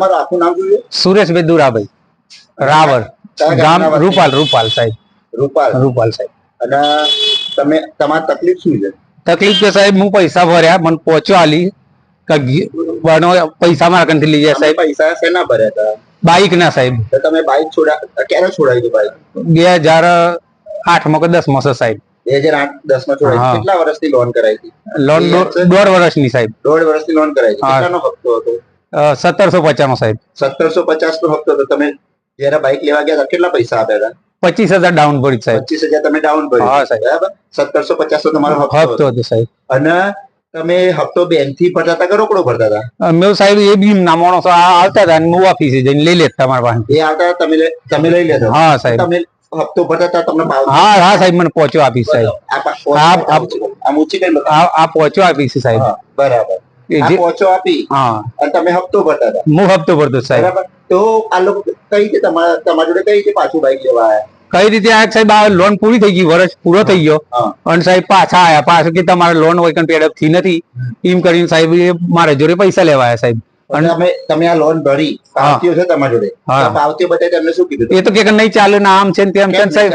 તમારું આખું નામ છે સુરેશભાઈ દુરાભાઈ રાવર ગામ રૂપાલ રૂપાલ સાહેબ. રૂપાલ. રૂપાલ સાહેબ. અને તમે તમારી તકલીફ શું છે? તકલીફ કે સાહેબ હું પૈસા ભર્યા મને પહોંચો આલી. બનો પૈસા મારા કંઠી લઈ જાય સાહેબ. પૈસા શેના ભર્યા હતા? બાઈક ના સાહેબ તમે બાઇક છોડા ક્યારે છોડાવી હતી બાઇક? બે હજાર આઠમાં કે દસમાં સાહેબ. બે હજાર આઠ દસમાં છોડાવી કેટલા વર્ષથી લોન કરાવી હતી? લોન દોઢ વર્ષની સાહેબ. દોઢ વર્ષથી લોન કરાવી હતી. કેટલાનો હપ્તો હતો? સત્તરસો પચાસ નો સાહેબ. સત્તરસો પચાસ નો હપ્તો તો તમે જયારે બાઇક લેવા ગયા કેટલા પૈસા આપ્યા હતા? પચીસ હજાર ડાઉન ભરી સાહેબ. પચીસ હજાર તમે ડાઉન હા, ભર્યું સાહેબ. બરાબર? સત્તરસો પચાસ નો તમારો હપ્તો હતો. સાહેબ. અને તમે હપ્તો બેંકથી ભરતા હતા કે રોકડો ભરતા હતા? મેં સાહેબ એ બી ના માણસો આ આવતા હતા અને હું ઓફિસે જઈને લઈ લેતા તમારા પાસે. એ આવતા તમે તમે લઈ લેતા હા સાહેબ. તમે હપ્તો ભરતા હતા તમને હા હા સાહેબ મને પહોંચ્યો આપીશ સાહેબ. આ પહોંચ્યો આ- આ- આ ઊંચી કઈ બતાવો. આ આ પહોંચો આપી છે સાહેબ. બરાબર. એ આ પહોંચો આપી. હા. અને તમે હપ્તો ભરતા હતા. હું હપ્તો ભરતો સાહેબ. બરાબર. તો આ લોકો કઈ રીતે તમારા તમારા જોડે કઈ રીતે પાછું બાઈક લેવા આવ્યા કઈ રીતે આ સાહેબ આ લોન પૂરી થઈ ગઈ વર્ષ પૂરો થઈ ગયો. અને સાહેબ પાછા આયા. પાછું કે તમારે લોન હોય પેડઅપથી નથી. એમ કરીને સાહેબ એ મારા જોડે પૈસા લેવા આવ્યા સાહેબ. અને અમે તમે આ લોન ભરી. પાવતીઓ છે તમારા જોડે. પાવતીઓ બતાવી તમને શું કીધું? એ તો કે નહીં ચાલે ને આમ છે ને તેમ છે સાહેબ.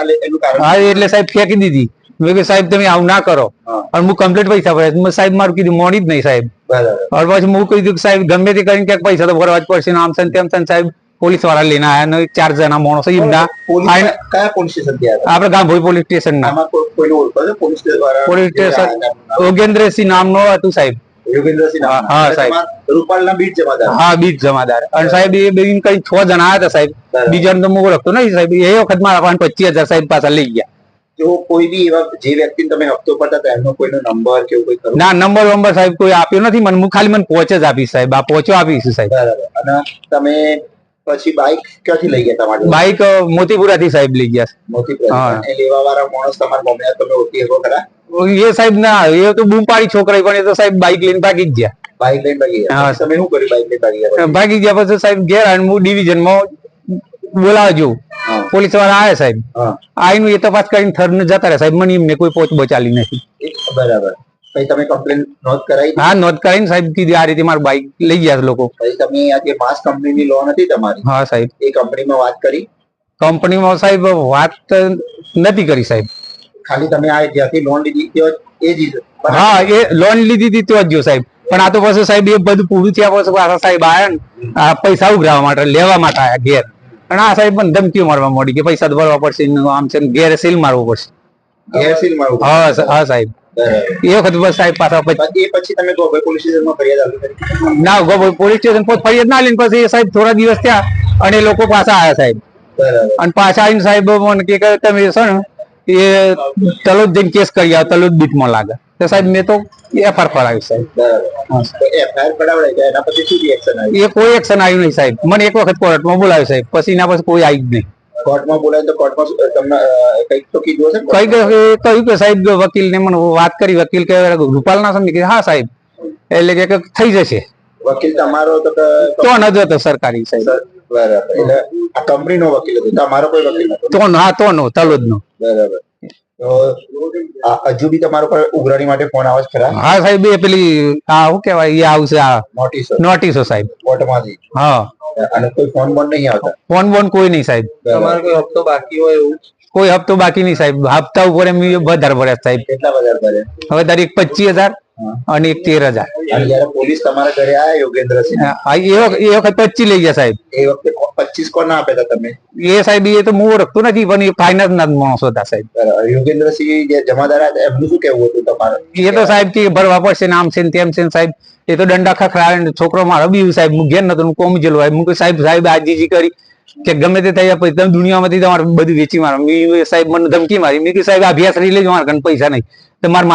હા એટલે સાહેબ ફેંકી દીધી. મેં સાહેબ તમે આવું ના કરો. અને હું કમ્પ્લીટ પૈસા ભર્યા. સાહેબ મારું કીધું મોડી જ નહીં સાહેબ. બરાબર. પછી હું કીધું કે સાહેબ ગમે તે કરીને ક્યાંક પૈસા તો ભરવા જ પડશે. આમ છે તેમ છે સાહેબ પોલીસવાળા લઈને આયા ને ચાર જણા માણસો એમના કયા પોલીસ સ્ટેશન આપડે ગામભોઈ પોલીસ સ્ટેશન ના. પોલીસ સ્ટેશન યોગેન્દ્રસિંહ નામનો હતું સાહેબ. યોગેન્દ્રસિંહ. હા, સાહેબ. રૂપાલના બીટ જમાદાર. હા બીજ જમાદાર. અને સાહેબ એ બેન કઈ છ જણા હતા સાહેબ. બીજાને તો હું ઓળખતો નહીં સાહેબ. એ વખત મારા પાંચ પચીસ હજાર સાહેબ પાછા લઈ ગયા. જો કોઈ બી એવા જે વ્યક્તિને તમે હપ્તો પડતા હતા એમનો કોઈનો નંબર કે કોઈ ખરું? ના નંબર વંબર સાહેબ કોઈ આપ્યો નથી. મને હું ખાલી મને પહોંચે જ આપીશ સાહેબ. આ પહોંચો આપીશ સાહેબ. બરાબર. અને તમે પછી બાઇક ક્યાંથી લઈ ગયા તમારી બાઈક મોતીપુરા થી સાહેબ લઈ ગયા. મોતીપુરા. લેવા વાળા માણસ તમારા મમ્મી તમે ઓળખી શકો ખરા? એ સાહેબ ના એ તો બૂમ પાડી છોકરા પણ એ તો સાહેબ બાઈક લઈને ભાગી ગયા. બાઇક લઈને ભાગી ગયા. તમે શું કર્યું બાઇક લઈને ભાગી ગયા ભાગી ગયા પછી સાહેબ ઘેર અને હું ડિવિઝનમાં બોલાવજો. પોલીસવાળા આવે સાહેબ. આઈનું એ તપાસ કરીને થર જતા રહે. સાહેબ મને એમને કોઈ પોચ બચાલી નથી. બરાબર. પછી તમે કમ્પ્લેન નોંધ કરાવી હા નોંધ કરીને સાહેબ કીધી આ રીતે મારું બાઈક લઈ ગયા લોકો. પછી તમે આ જે માસ કંપનીની લોન હતી તમારી? હા સાહેબ. એ કંપનીમાં વાત કરી? કંપનીમાં સાહેબ વાત નથી કરી સાહેબ. ખાલી તમે આ જ્યાંથી લોન લીધી એ જ હા એ લોન લીધી હતી તો જ ગયો સાહેબ. પણ આ તો પછી સાહેબ એ બધું પૂરું થયા પછી સાહેબ આયા ને. આ પૈસા ઉઘરાવા માટે લેવા માટે આયા ઘેર. અને આ સાહેબ પણ ધમકીઓ મારવા મળી કે પૈસા ભરવા પડશે આમ છે ઘેર સીલ મારવો પડશે. ગેરસીલ મારું હા હા સાહેબ. એ વખત બસ સાહેબ પાછા પછી પછી તમે ગોભાઈ પોલીસ સ્ટેશનમાં ફરિયાદ કરી. ના ગો પોલીસ સ્ટેશન પર ફરિયાદ ના લઈને પછી સાહેબ થોડા દિવસ થયા અને એ લોકો પાછા આવ્યા સાહેબ. અને પાછા આવીને સાહેબ મને કે તમે છે ને એ તલોદ જઈને કેસ કરી આવો તલોદ બીટમાં લાગે. તો સાહેબ મેં તો એફઆર કરાવી સાહેબ. એ કોઈ એક્શન આવ્યું નહીં સાહેબ. મને એક વખત કોર્ટમાં બોલાવ્યો સાહેબ. પછી એના પછી કોઈ આવ્યું જ નહીં. કોર્ટમાં બોલાય તો કોર્ટમાં તમને અ, તો કીધું હશે કઈ કે- કહ્યું કે સાહેબ વકીલ ને મને વાત કરી વકીલ કે રૂપાલ ના સમજી હા સાહેબ. એટલે કે થઈ જશે. વકીલ તમારો તો તો ન હતો સરકારી સાહેબ. બરાબર. એટલે આ કંપનીનો વકીલ હતો. તમારો કોઈ વકીલ નતો તો હા તો નો તલોદ નો બરાબર. હજુ બી તમારો પર ઉઘરાણી માટે ફોન આવે છે ખરા? હા સાહેબ એ પેલી આ શું કેવાય એ આવશે આ નોટિસ. નોટિસો સાહેબ. કોર્ટમાંથી. હા. અને કોઈ ફોન બોન નહીં આવતા? ફોન બોન કોઈ નહીં સાહેબ. તમારો કોઈ હપ્તો બાકી હોય એવું? કોઈ હપ્તો બાકી નહીં સાહેબ. હપ્તા ઉપર એમ વધારે ભર્યા સાહેબ. કેટલા વધારે ભરે હવે તારીખ પચીસ હજાર. અને તેર હજાર પોલીસ તમારા ઘરે આયા યોગેન્દ્રસિંહ? એ વખત પચીસ લઈ ગયા સાહેબ. એ વખતે પચીસ કોણ ના આપ્યા હતા તમે? એ સાહેબ એ તો હું ઓળખતો નથી પણ એ ફાઇનાન્સ ના માણસો હતા સાહેબ. યોગેન્દ્રસિંહ જે જમાદાર હતા એમનું શું કેવું હતું તમારે? એ તો સાહેબ કે ભરવા પડશે નામ છે તેમ છે સાહેબ. એ તો દંડા ખખડાવે છોકરો મારો બી સાહેબ હું ઘેર નતો હું કોમી જેલો હું સાહેબ સાહેબ આજીજી કરી કે ગમે તે થઈ પછી તમે દુનિયામાંથી તમારે બધું વેચી મારો. મેં સાહેબ મને ધમકી મારી. મેં કીધું સાહેબ અભ્યાસ લઈ લેજો મારા કન પૈસા નહીં. તમારે